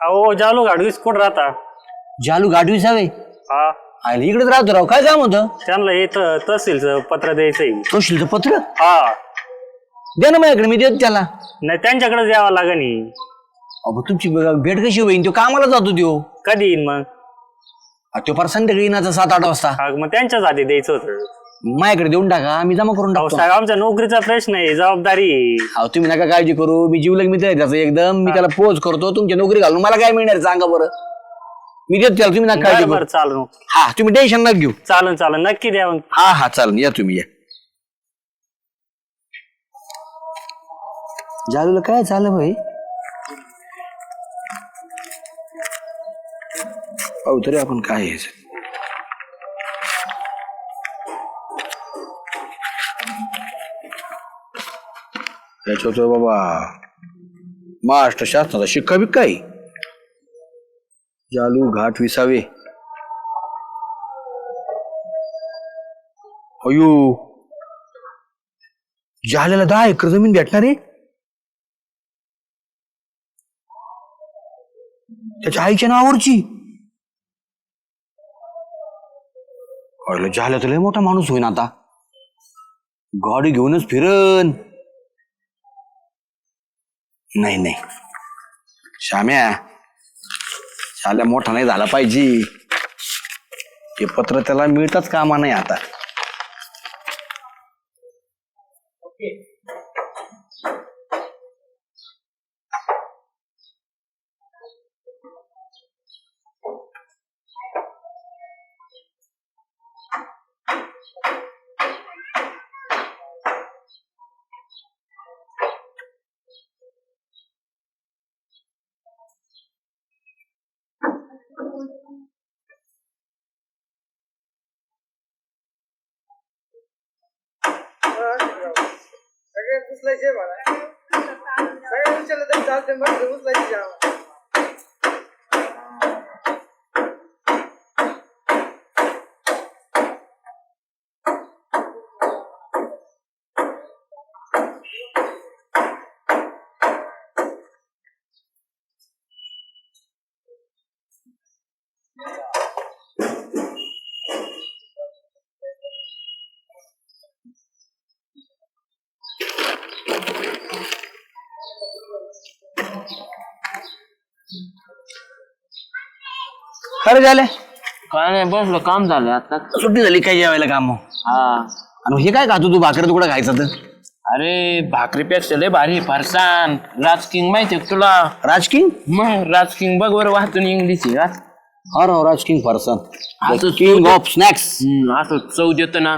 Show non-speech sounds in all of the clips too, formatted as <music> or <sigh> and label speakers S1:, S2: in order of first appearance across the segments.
S1: अहो जालो गाडवीस कुठं राहता?
S2: जालू गाठवी सावे
S1: हा.
S2: आयला इकडेच राहतो राव काय काम होतं?
S1: त्यांना हे त- तहसीलचं पत्र द्यायचंय
S2: तोशीलचं पत्र?
S1: हा.
S2: द्या ना माझ्याकडे मी देतो त्याला.
S1: नाही त्यांच्याकडे द्यावं लागेल.
S2: अहो तुमची भेट कशी होईन तो कामाला जातो त्यो.
S1: कधी येईन मग?
S2: आ, त्यो फार संध्याकाळी आता सात आठ वाजता.
S1: हा, मग त्यांच्याच आधी द्यायचं होतं.
S2: माझ्याकडे देऊन टाका मी जमा करून
S1: अहो
S2: टाकतो.
S1: साहेब आमच्या नोकरीचा प्रश्न आहे जबाबदारी आहे.
S2: अहो तुम्ही नका काळजी करू मी जीवलग मित्र आहे त्याचं एकदम. मी त्याला पोच करतो तुमची नोकरी घालून मला काय मिळणार सांगा बरं. मी देतो त्याला तुम्ही नका काळजी
S1: बरं
S2: करू.
S1: बरं चालन
S2: हा तुम्ही टेन्शन नका घेऊ.
S1: चालन चालन नक्की द्या मग.
S2: हा हा चालेल या तुम्ही या. जालूला काय झालं भाई? पाहू तरी आपण काय आहे? हे. होतो बाबा महाराष्ट्र शासनाचा शिक्का बिक्का आहे. जालू घाट विसावे. अयो. जाल्याला दहा एकर जमीन भेटणार आहे? त्याच्या आईच्या नावावरची. अरे झालं तर लय मोठा माणूस होईन आता. गाडी घेऊनच फिरन. नाही नाही. श्याम्या शाल्या मोठा नाही झाला पाहिजे. ते पत्र त्याला मिळताच कामा नाही आता.
S3: सगळे उचलायचे मला. सगळे उचललं तरी चालते मग उचलायची जावा
S2: खरं झालं?
S4: काय नाही बसलो काम झालं आता.
S2: सुट्टी झाली काय जेवायला काम?
S4: हा.
S2: आणि हे काय खातो तू? भाकर तुकडा खायचं तर?
S4: अरे भाकरीपेक्षा लय भारी फरसान. राजकिंग माहितीये का तुला?
S2: राजकिंग?
S4: मग राजकिंग बघ बरं वाहतून इंग्लिश आहे हा?
S2: अरे राजकिंग फरसन.
S4: असं
S2: किंग ऑफ स्नॅक्स
S4: हम्म, असं चव देतो ना.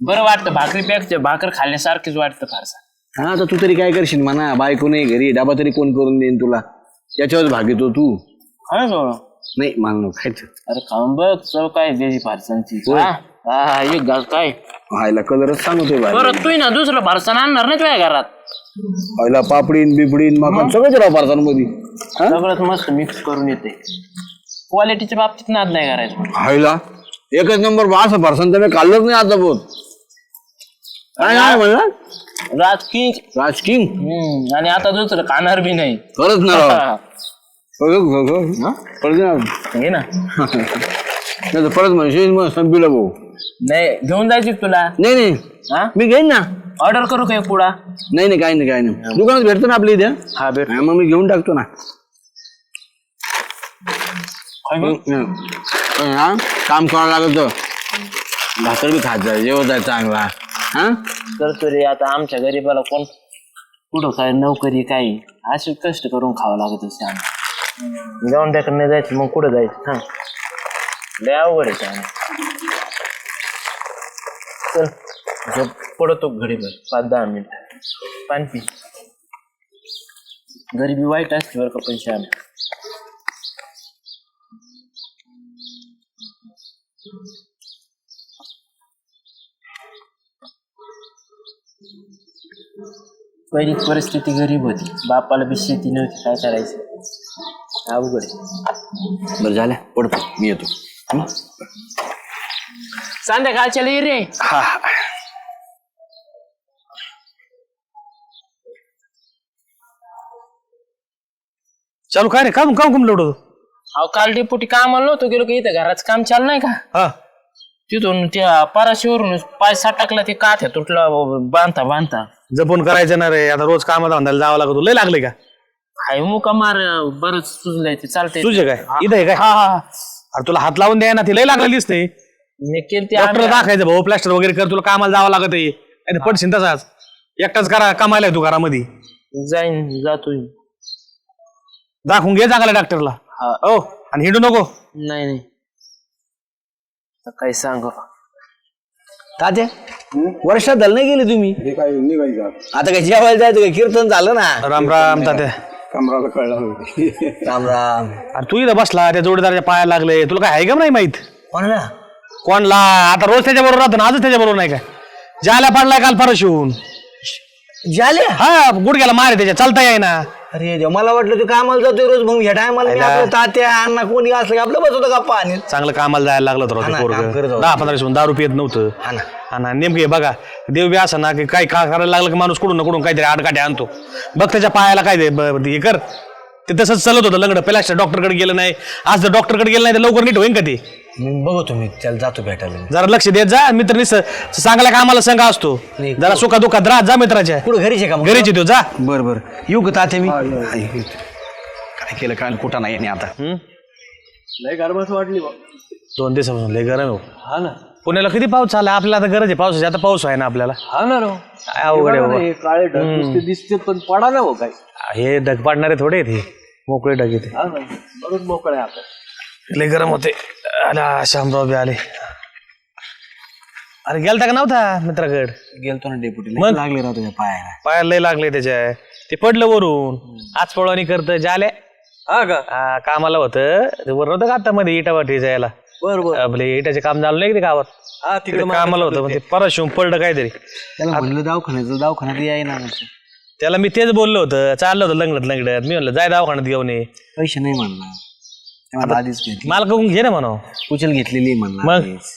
S4: बरं वाटतं भाकरीपेक्षा भाकर खाल्ल्यासारखीच वाटतं फारसा
S2: हा तर तू तरी काय करशील म्हणा? बायको नाही घरी डबा तरी कोण करून देईन तुला? त्याच्यावर भाग येतो तू.
S4: खरं का?
S2: नाही मला खायचं
S4: अरे खाऊन बघ चव काय त्याची फारसांची
S2: होय.
S4: हा? हा, एक घास काय?
S2: व्हायला कलरच सांगतोय बाई.
S4: बरं तू ना दुसरं फारसान आणणार नाही तुझ्या घरात?
S2: व्हायला पापडीन बिपडीन मका सगळंच राव हा?
S4: सगळंच मस्त मिक्स करून येते. क्वालिटीच्या बाबतीत नाद नाही करायचं.
S2: व्हायला एकच नंबर असं फरसान तर मी खाल्लंच नाही आता बोल काय काय म्हणला?
S4: राजकिंग आणि आता दुसरं खाणार बी नाही.
S2: खरंच ना राव.
S4: हा. <laughs>
S2: परत परत परत ना.
S4: घे ना.
S2: नाही तर परत म्हणशील मग संपीला भाऊ.
S4: नाही घेऊन जायची तुला.
S2: नाही नाही.
S4: हा?
S2: मी घेईन ना.
S4: ऑर्डर करू काय पुढा
S2: नाही नाही काय नाही काय नाही. दुकानात भेटतो ना आपल्या इथे.
S4: हा भेट.
S2: हा, मग मी घेऊन टाकतो ना? पण हा काम करावं लागत भाकर बी खात जाय जेवत आहे चांगला. हा?
S4: करतो रे आता आमच्या गरीबाला कोण कुठं काय नोकरी काय असे कष्ट करून खावं लागत असे आम्ही जाऊन त्याकडे जायचं मग कुठं जायचं? सांग लय अवघड आहे काय चल झोप. पडतो घडीभर पाच दहा मिनिट. पाणी पी गरिबी वाईट असते बरं का पैसे आम्ही पहिली परिस्थिती गरीब होती. बापाला बी शेती नव्हती काय करायचं? अवघड.
S2: बरं झालं. पडतो. मी येतो. हं?
S4: संध्याकाळच्या ये रे.
S2: हा. हा.
S5: चालू काय रे? काम काम कुम लोड
S4: अहो काल डेपुटी कामाला नव्हतो गेलो की इथं. घराचं काम चालू नाही का?
S5: हा.
S4: तिथून त्या पराशीवरून पाय साठ टाकला ते काथ्या तुटला बांधता बांधता.
S5: जपून करायचं ना रे. आता रोज कामात धंद्याला जावं लागतो. लय लागले का?
S4: हाय मुका मार बरंच सुचलंय ते चालतंय.
S5: तुझे काय? इथं काय?
S4: हा हा.
S5: अरे तुला हात लावून द्या ना ती लय लागलेली दिसते
S4: मी
S5: डॉक्टर
S4: आम्ही-
S5: दाखायचं भाऊ प्लास्टर वगैरे कर तुला कामाला जावं लागत आहे. पडशील तसाच. एकटाच करा कामाला आहे तू घरामध्ये.
S4: जाईन जातोय.
S5: दाखवून घे चांगला डॉक्टरला.
S4: हा.
S5: हो आणि हिंडू नको.
S4: नाही नाही. आता काय सांग?
S2: तात्या वर्षात झालं नाही गेले तुम्ही.
S3: हे
S2: आता काय जेवायला जायचं काय कीर्तन झालं ना?
S5: राम राम तात्या.
S3: कमराला कळलं
S2: राम राम.
S5: अरे तू इथं बसला त्या जोडीदाराच्या पायाला लागले. तुला काय आहे का नाही माहीत?
S2: कोणाला?
S5: कोणला? आता रोज त्याच्या बरोबर राहतो ना आजच त्याच्या बरोबर नाही का? ज्याला पडलाय काल परशून
S2: झाले
S5: हा गुडघ्याला मारे त्याच्या चालता येई ना
S2: अरे देवा, मला वाटलं तू कामाला जातोय रोज मग ह्या टायमाला मी आपलं तात्या अण्णा कोणी असलं की आपलं बसवतं गप्पा आणि
S5: चांगलं कामाला जायला लागलं
S2: हा
S5: होतं
S2: ना,
S5: पोरग.
S2: काम करत होतं.
S5: दहा पंधरा दिवस दारू पियत नव्हतं.
S2: हा ना.
S5: हा ना नेमके बघा देव बी असं ना की काय का करायला लागलं की माणूस कुठून ना कुठून काहीतरी आडकाठी आणतो. बघ त्याच्या पायाला काय दे ब- हे कर. ते तसंच चालत होतं लंगड पहिला डॉक्टरकडे गेलं नाही आज जर डॉक्टरकडे गेलं नाही तर लवकर नीट होईन का ते?
S2: मग बघतो मी त्याला जातो भेटायला.
S5: जरा लक्ष देत जा मित्र निस चांगल्या कामाला संघ असतो?
S2: नाही,
S5: जरा सुखा दुखात राहत जा मित्राच्या.
S2: कुठं घरीच आहे का मग?
S5: घरीच येतो जा.
S2: बर बर. येऊ का तात्या मी. काय केलं काय कुठं नाही आणि आता?
S3: लय गरबस वाटली बा.
S5: दोन दिवसापासून लय गरम आहे. हो.
S3: हा ना.
S5: पुण्याला किती पाऊस चालला आपल्याला आता गरज आहे. पावसाची आता पाऊस आहे ना आपल्याला.
S3: हा ना राव.
S5: काय अवघड आहे
S3: बघा ना,
S5: बाबा.
S3: हे काळे ढग नुसते दिसते पण पडा ना हो काय
S5: हे ढग पाडणारे थोडे आहेत हे. मोकळे ढग येते
S3: हा. ना बरंच मोकळे
S5: लय गरम होते. आला शामराव बी आले. अरे गेलता का नव्हता मित्राकड
S2: गेलतो ना डेपुटी.
S5: मग?
S2: लागले राव तुझ्या पायाला.
S5: पायाला लय लागले त्याच्या. ते पडलं वरून. आज पळवानी करत जाले
S3: हा का?
S5: आ, कामाला होतं. ते वर नव्हतं का आता मध्ये इटा वाटी जायला?
S3: बर बर.
S5: आपले इटाचे काम झालं नाही का ते गावात?
S3: हा
S5: तिकडे
S3: तिकडे
S5: कामाला होतं पण ते परत शिवून पडलं काहीतरी.
S2: त्याला म्हणलं दवाखान्याचं दवाखान्यात याय ना म्हटलं.
S5: त्याला मी तेच बोललो होतं चाललं होतं लंगडत लंगडत. मी म्हणलं जाय दवाखान्यात घेऊन ये.
S2: पैसे नाही म्हणला तेव्हा आधीच घेतली.
S5: मला करून घे ना म्हणा
S2: उचल घेतलेली आहे म्हणला
S5: मग?
S2: आधीच.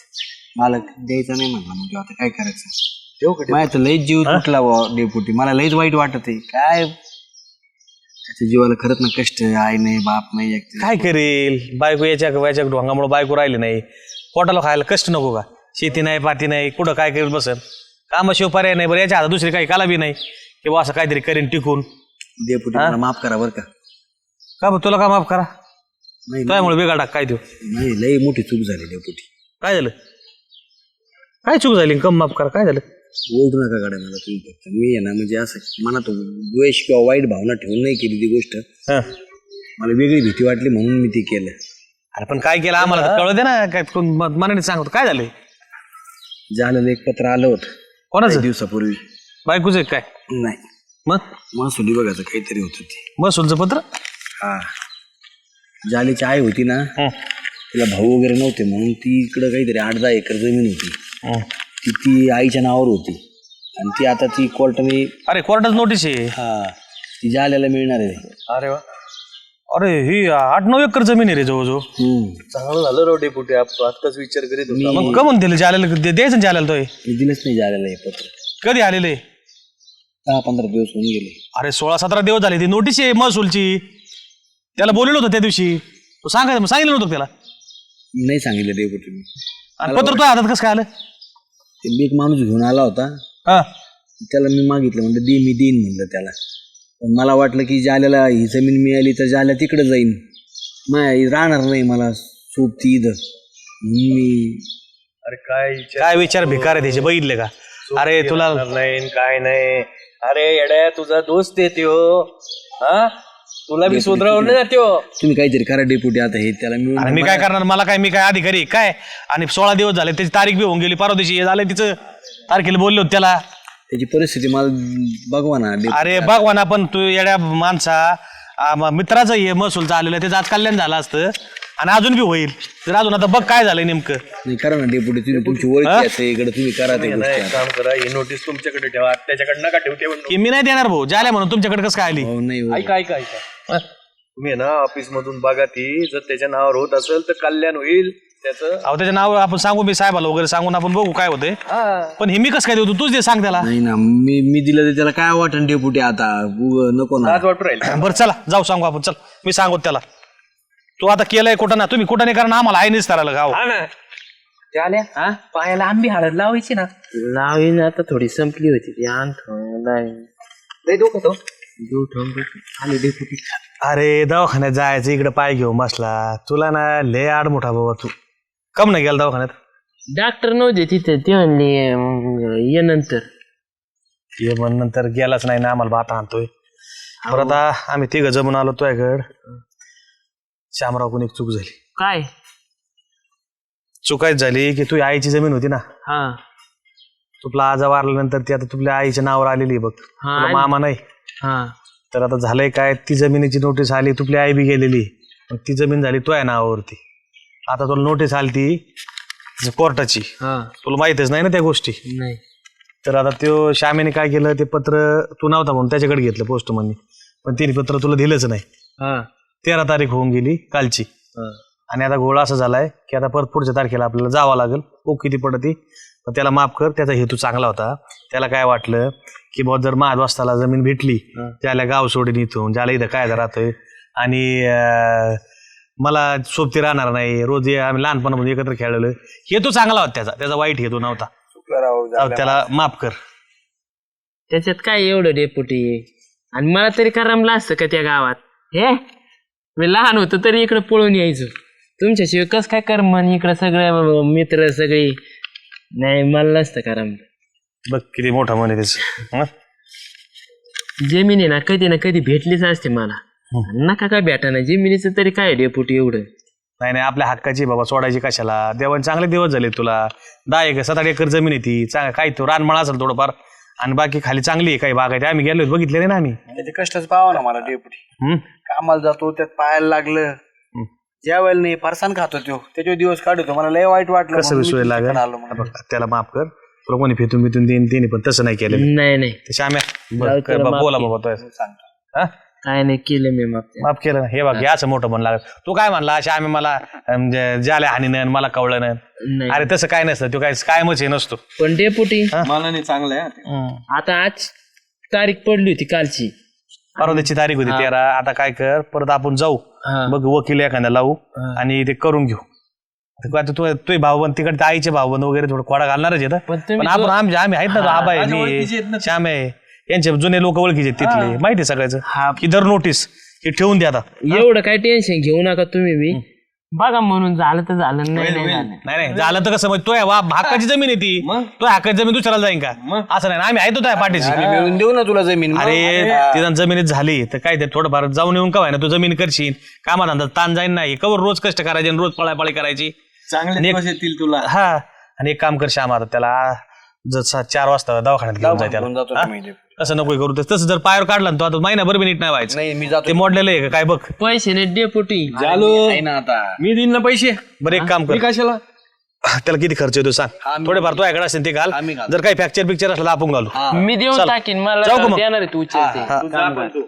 S2: मालक द्यायचा नाही म्हणला. म्हणजे आता काय करायचं? माझ्या तर लईच जीव तुटला डेपुटी. मला लईच वाईट वाटत आहे. काय त्याच्या जीवाला खरंच ना कष्ट आहे, आई नाही बाप नाही एकटे.
S5: काय करेल? बायको याच्या याच्या ढोंगामुळे बायको राहिली नाही. पोटाला खायला कष्ट नको का? शेती नाही पाती नाही कुठं काय करत बसल कामाशिव पर्याय नाही बरं याच्या हातात दुसरी काही काला बी नाही. किंवा असं काहीतरी करीन टिकून.
S2: मला माफ करा बरं का.
S5: का बरं तुला का माफ करा?
S2: नाही
S5: त्यामुळे बिघाडा काय देऊ?
S2: नाही लई मोठी चूक झाली डेपुटी
S5: काय झालं? काय चूक झाली? कम माफ करा काय झालं?
S2: ओढू नका गाड्या मला तुम्ही फक्त मी आहे ना म्हणजे असं मनात द्वेष किंवा वाईट भावना ठेवून नाही केली ती गोष्ट.
S5: हं.
S2: मला वेगळी भीती वाटली म्हणून मी ते केलं.
S5: अरे पण काय केलं? आम्हाला तर कळू दे ना काय कोण म- मनाने सांगतो. काय झालं?
S2: झालेलं एक पत्र आलं होतं. काही
S5: कोणाचं
S2: दिवसापूर्वी.
S5: बायकोच आहे काय?
S2: नाही.
S5: मग?
S2: महसुली बघायचं काहीतरी होतं ते.
S5: महसूलचं पत्र?
S2: हा. जालीची आई होती ना
S5: हं.
S2: तिला भाऊ वगैरे नव्हते म्हणून ती इकडं काहीतरी आठ दहा एकर जमीन होती.
S5: हं.
S2: ती ती आईच्या नावावर होती. आणि ती आता ती कोर्टाने
S5: अरे कोर्टात नोटीस आहे.
S2: हा ती जाल्याला मिळणार आहे.
S3: अरे वा.
S5: अरे ही आठ नऊ एकर जमीन आहे रे जवळजवळ.
S2: हम्म.
S3: चांगलं झालं राव डेपुटी आपण आत्ताच विचार करीत होता.
S5: मग का म्हणते जायला द्यायचं ना जायला तो
S2: मी दिलंच नाही जाल्याला हे पत्र.
S5: कधी आलेले
S2: दहा पंधरा दिवस होऊन गेले.
S5: अरे सोळा सतरा दिवस झाले ती नोटीस आहे महसूलची. त्याला बोललेलं होतं त्या दिवशी. तो सांगायचं मग सांगितलं नव्हतं का त्याला?
S2: नाही सांगितलं डेपुटी मी.
S5: आणि पत्र तो हातात कसं काय आलं?
S2: ते मी एक माणूस घेऊन आला होता.
S5: हा.
S2: त्याला मी मागितलं म्हणलं दे मी देईन म्हणलं त्याला. पण मला वाटलं की जाल्याला ही जमीन मिळाली तर जाल्या तिकडे जाईन. नाही राहणार नाही मला सोबती इथं. म्हणून मी
S3: अरे काय
S5: काय विचार भिकार आहे त्याचे? बघितले का? अरे तुला
S3: नाही काय नाही. अरे येड्या तुझा दोस्त येते हो हा? तुला बी सुधरवलं ना त्यो.
S2: तुम्ही काहीतरी करा डेपुटी आता हे त्याला मिळून
S5: मी काय करणार? मला काय मी काय अधिकारी आहे, काय? आणि सोळा दिवस झाले त्याची तारीख बी होऊन गेली. परवा दिवशी हे झालं तिचं तारखेला बोललो होतो त्याला.
S2: त्याची परिस्थिती मला बघवा ना.
S5: अरे भगवान आपण तू येड्या माणसा आ, म- मित्राचं हे महसूलचं आलेलं त्याचं आज कल्याण झालं असतं. आणि अजून बी होईल. तर अजून आता बघ काय झालंय नेमकं.
S2: नाही करा ना डेपुटी तुम्ही तुमची ओळख असेल इकडे तुम्ही करा ते गोष्टी
S3: काम करा ही नोटीस तुमच्याकडे ठेवा त्याच्याकडे नका ठेवते पण
S5: की मी नाही देणार भाऊ झाल्या म्हणून तुमच्याकडे कसं काय आली?
S2: हो नाही हो.
S3: ऐका ऐका ऐका. तुम्ही ना ऑफिस मधून बघा ती जर त्याच्या नावावर होत असेल तर कल्याण होईल. त्याचं
S5: अहो त्याच्या नाव आपण सांगू मी साहेबाला वगैरे सांगून आपण बघू काय होते पण हे मी कसं काय देऊ तूच दे सांग त्याला.
S2: नाही ना मी मी दिलं तर त्याला काय वाटण डेपुटी आता? उग नको ना.
S3: आज वाटू राहील.
S5: बरं चला जाऊ सांगू आपण. चल मी सांगू त्याला. तू आता केलंय कुठं ना तुम्ही कुठं नाही कारण आम्हाला आहे नाही करायला गाव
S3: हा ना. झाल्या पायाला आंबी हळद लावायची ना.
S4: लावीन आता थोडी संपली होती. ती आण लावीन
S3: लय डोकं तो
S4: देऊ ठेवून देतो.
S3: आले डेपुटी
S5: अरे दवाखान्यात जायचं इकडे पाय घेऊ बसला. तुला ना लय आड मोठा बाबा तू. कम नाही गेला दवाखान्यात?
S4: डॉक्टर नव्हते तिथे ते म्हणले मग ये नंतर.
S5: ये मग नंतर गेलाच नाही ना आम्हाला बाता आणतोय. बरं आता आम्ही तिघ जमून आलो तुझ्याकड. श्यामराव पण एक चूक झाली.
S4: काय?
S5: चुकायच झाली की तुझी आईची जमीन होती ना.
S4: हा.
S5: तुला आजा वारल्यानंतर ती आता तुझ्या आईच्या नावावर आलेली आहे बघ.
S4: हा,
S5: तुला. मामा नाही.
S4: हा.
S5: तर आता झालंय काय? ती जमिनीची नोटीस आली तुपली आई बी गेलेली. पण ती जमीन झाली तुझ्या नावावरती. आता तुला नोटीस आली ती कोर्टाची.
S4: हा.
S5: तुला माहितच नाही ना त्या गोष्टी.
S4: नाही.
S5: तर आता त्यो श्यामेने काय केलं ते पत्र तू नव्हता म्हणून त्याच्याकडे घेतलं पोस्टमननी पण तिने पत्र तुला दिलंच नाही.
S4: हा.
S5: तेरा तारीख होऊन गेली कालची.
S4: हा.
S5: आणि आता गोळा असा झालाय की आता परत पुढच्या तारखेला आपल्याला जावं लागेल. ओ किती पडती पण त्याला माफ कर त्याचा हेतू चांगला होता. त्याला काय वाटलं? की बहुत जर महाद्वास्ताला जमीन भेटली त्याला गाव सोडून इथून ज्याला इथं काय राहतोय. आणि अं, मला सोबती राहणार नाही रोज हे आम्ही लहानपणामध्ये एकत्र खेळलेलो हेतू चांगला होता त्याचा त्याचा वाईट हेतू नव्हता. जाऊ, त्याला माफ कर.
S4: त्याच्यात काय एवढं डेपुटी आणि मला तरी करमलं असतं का त्या गावात? हे? मी लहान होतो तरी इकडे पळून यायचो. तुमच्याशिवाय कस काय करमन? इकडं सगळे मित्र सगळे. नाही मला नसतं करमलं.
S5: बघ किती मोठा मन आहे त्याचं. हं?
S4: जमीन ना कधी ना कधी भेटलीच असते मला. नका काय भेटा ना जमिनीचं तरी काय डेपुटी एवढं?
S5: नाही नाही आपल्या हक्काची बाबा सोडायची कशाला? देवान चांगले दिवस झाले तुला. दहा एकर सात आठ एकर जमीन आहे ती. चांग काही तो रानमाळ असेल थोडंफार. आणि बाकी खाली चांगली आहे काही बाग आहे आम्ही गेलो बघितले नाही ना आम्ही.
S2: त्याचे कष्टच पाहावं ना मला डेपुटी
S5: हं?
S2: कामाला जातो त्यात पायाला लागलं. ज्या वेळेला नाही फरसान खातो तो. त्याच्यावर दिवस काढतो. मला लय वाईट वाटलं
S5: कसं
S2: म्हणून मी
S5: लागेल?
S2: आलो.
S5: बघ, त्याला माफ कर. तुला कोणी फेतून बितून देईन तिने पण तसं नाही केलं
S4: नाही नाही.
S5: बरं,
S4: जाऊ
S5: कर
S4: त्याला
S5: बा,
S4: माफ
S5: बोला. बाबा तो हा?
S4: काय नाही केलं मी मग
S5: माफ केलं ना. हे बघ हे. असं मोठं लागत तू काय म्हणला? श्याम्या मला अं, ज- ज्याला हानी नाही मला कवलं नाही
S4: नाही.
S5: अरे तसं काय नसतं. तो काय कायमच हे नसतो.
S4: पण डेपुटी
S3: मनाने चांगलं आहे. हा. ते.
S4: आता आज तारीख पडली होती कालची.
S5: परवाची तारीख होती तेरा. आता काय कर? परत आपण जाऊ.
S4: हा.
S5: बघ वकील एखाद्या लावू आणि ते करून घेऊ. आता आता तू तुझे भाऊबंद तिकडे आईचे भाऊबंद वगैरे थोडं खोडा घालणारच आहेत
S4: पण
S5: हं.
S4: तुम्ही
S5: पण आपण आमचे आम्ही आहेत ना आबा आहे
S3: ओळखीचे आहेत
S5: मी श्याम आहे यांचे जुने लोक ओळखीचे आहेत तिथले माहिती आहे सगळ्याचं?
S4: हा.
S5: की दर नोटीस हे ठेवून द्या आता.
S4: एवढं काय टेन्शन घेऊ नका तुम्ही बी. बघा म्हणून झालं तर झालं नाही नाही झालं.
S5: नाही नाही झालं तर कसं म्हणजे तो या वा- हक्काची जमीन आहे ती. तो हक्काची जमीन दुसऱ्याला जाईन का? असं नाही ना, आम्ही आहे तो त्या पाठीशी.
S2: आम्ही मिळून देऊ ना तुला जमीन
S5: अरे तिथं जमिनीत झाली तर काय ते थोडंफार जाऊन येऊन का ना तू जमीन करशील? कामात धंदा ताण जाईन नाही कवर रोज कष्ट करायचे आणि रोज पळापळी करायची.
S3: चांगले दिवस येतील तुला.
S5: हा आणि एक काम कर श्याम आता त्याला जसं चार वाजता दवाखान्यात घेऊन जाय
S2: घेऊन जातो
S5: त्याला
S2: मी
S5: हा? तसं नको करू तसं जर पायावर काढला ना तो आता महिनाभर बी नीट नाही व्हायचं.
S2: नाही मी जातो
S5: ते मोडलेलं आहे का? काय बघ.
S4: पैसे नाही डेपुटी
S3: झालो
S2: आहे ना आता.
S3: मी देईन ना पैसे.
S5: बरं एक काम
S3: मी
S5: कर
S3: कशाला?
S5: त्याला किती खर्च येतो सांग. थोडेफार तो याकडे असेल ते घाल.
S2: आम्ही.
S5: जर काही फ्रॅक्चर पिक्चर असलं तर आपण घालू.
S4: मी देऊन
S5: चल.
S4: टाकीन मला
S5: जाऊ का मग?
S4: देणार आहे तू उचलते.
S2: तू जा पण तू.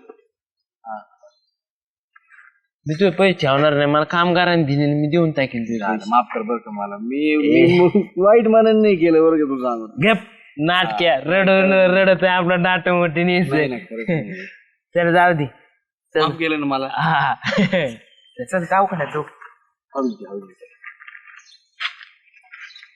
S4: मी तुझे पैसे ठेवणार नाही मला कामगारांनी दिले मी देऊन टाकीन तुझे
S2: झालं, माफ कर बरं का मला. मी मी वाईट मानाने नाही केलं बरं का तू सांगत
S4: गप नाटक्या रडवलं रडत आहे आपलं नाट मोठी
S2: नाही, खरंच नाही.
S4: चल जाऊ दे.
S2: माफ केलं ना मला.
S4: हा. <laughs> चल जाऊ का तू?
S2: हळू दे, हळू दे.